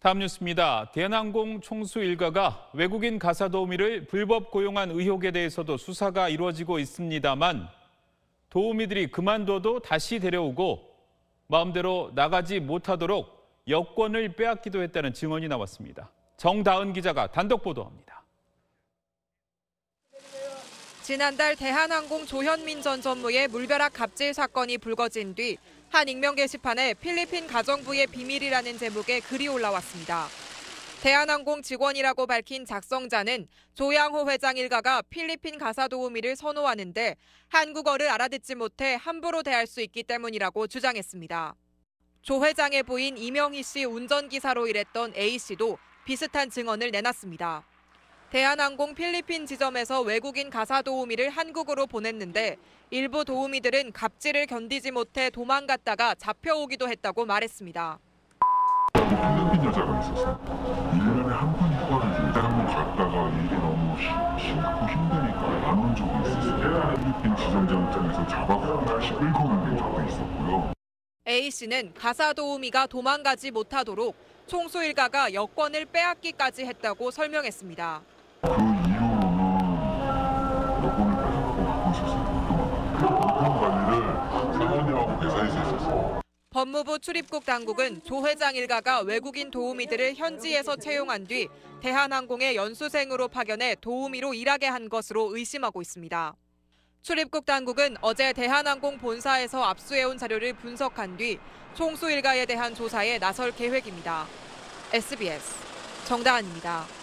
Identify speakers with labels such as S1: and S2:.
S1: 다음 뉴스입니다. 대한항공 총수 일가가 외국인 가사 도우미를 불법 고용한 의혹에 대해서도 수사가 이루어지고 있습니다만 도우미들이 그만둬도 다시 데려오고 마음대로 나가지 못하도록 여권을 빼앗기도 했다는 증언이 나왔습니다. 정다은 기자가 단독 보도합니다.
S2: 지난달 대한항공 조현민 전 전무의 물벼락 갑질 사건이 불거진 뒤 한 익명 게시판에 필리핀 가정부의 비밀이라는 제목의 글이 올라왔습니다. 대한항공 직원이라고 밝힌 작성자는 조양호 회장 일가가 필리핀 가사 도우미를 선호하는데 한국어를 알아듣지 못해 함부로 대할 수 있기 때문이라고 주장했습니다. 조 회장의 부인 이명희 씨 운전기사로 일했던 A 씨도 비슷한 증언을 내놨습니다. 대한항공 필리핀 지점에서 외국인 가사 도우미를 한국으로 보냈는데 일부 도우미들은 갑질을 견디지 못해 도망갔다가 잡혀오기도 했다고 말했습니다.
S3: 필리핀 여자가 있었어. 1년에 한 번, 이과를 일단 한번 갔다가 일이 너무 시- 싫고 힘드니까 안온 적이 있었어요. 필리핀 지점장 입장에서 잡아서 다시 끌고 오는 적도 있었고요.
S2: A 씨는 가사 도우미가 도망가지 못하도록 총수 일가가 여권을 빼앗기까지 했다고 설명했습니다.
S3: 그 이후로는 여권을 뺏어가고 갖고 있었어요. 그동안 관리를 사모님하고 회사에서 했었어요.
S2: 법무부 출입국 당국은 조 회장 일가가 외국인 도우미들을 현지에서 채용한 뒤 대한항공에 연수생으로 파견해 도우미로 일하게 한 것으로 의심하고 있습니다. 출입국 당국은 어제 대한항공 본사에서 압수해온 자료를 분석한 뒤 총수 일가에 대한 조사에 나설 계획입니다. SBS 정다은입니다.